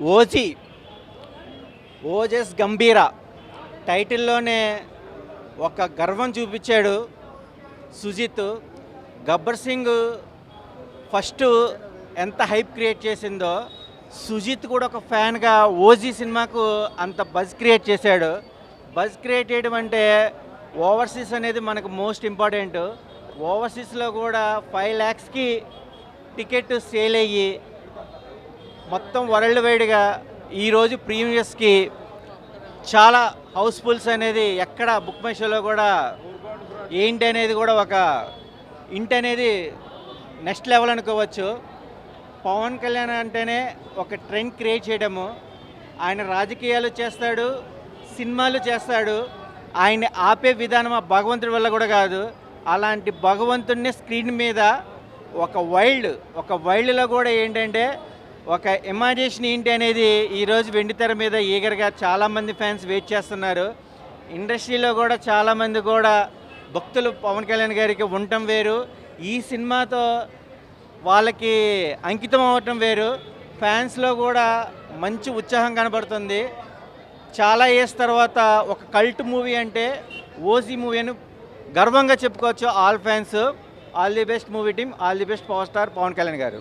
OG. ఓజెస్ గంభీర. టైటిల్లోనే ఒక గర్వం చూపించాడు సుజిత్. గబ్బర్ సింగ్ ఫస్ట్ ఎంత హైప్ క్రియేట్ చేసిందో సుజిత్ కూడా ఒక ఫ్యాన్గా ఓజీ సినిమాకు అంత బజ్ క్రియేట్ చేశాడు. బజ్ క్రియేట్ చేయడం అంటే ఓవర్సీస్ అనేది మనకు మోస్ట్ ఇంపార్టెంట్. ఓవర్సీస్లో కూడా ఫైవ్ ల్యాక్స్కి టికెట్ సేల్ అయ్యి మొత్తం వరల్డ్ వైడ్గా ఈరోజు ప్రీమియర్స్కి చాలా హౌస్ఫుల్స్ అనేది ఎక్కడ బుక్ మై షోలో కూడా ఏంటి అనేది కూడా ఒక ఇంటి అనేది నెక్స్ట్ లెవెల్ అనుకోవచ్చు. పవన్ కళ్యాణ్ అంటేనే ఒక ట్రెండ్ క్రియేట్ చేయడము. ఆయన రాజకీయాలు చేస్తాడు సినిమాలు చేస్తాడు. ఆయన్ని ఆపే విధానం ఆ భగవంతుడి వల్ల కూడా కాదు. అలాంటి భగవంతుడిని స్క్రీన్ మీద ఒక వైల్డ్ ఒక వైల్డ్లో కూడా ఏంటంటే ఒక ఇమాజినేషన్ ఏంటి అనేది ఈరోజు వెండితెర మీద ఈగర్గా చాలామంది ఫ్యాన్స్ వెయిట్ చేస్తున్నారు. ఇండస్ట్రీలో కూడా చాలామంది కూడా భక్తులు పవన్ కళ్యాణ్ గారికి ఉండటం వేరు. ఈ సినిమాతో వాళ్ళకి అంకితం అవ్వటం వేరు. ఫ్యాన్స్లో కూడా మంచి ఉత్సాహం కనబడుతుంది. చాలా ఇయర్స్ తర్వాత ఒక కల్ట్ మూవీ అంటే ఓసీ మూవీ అని గర్వంగా చెప్పుకోవచ్చు all fans all the best movie team all the best power star Pawan Kalyan garu.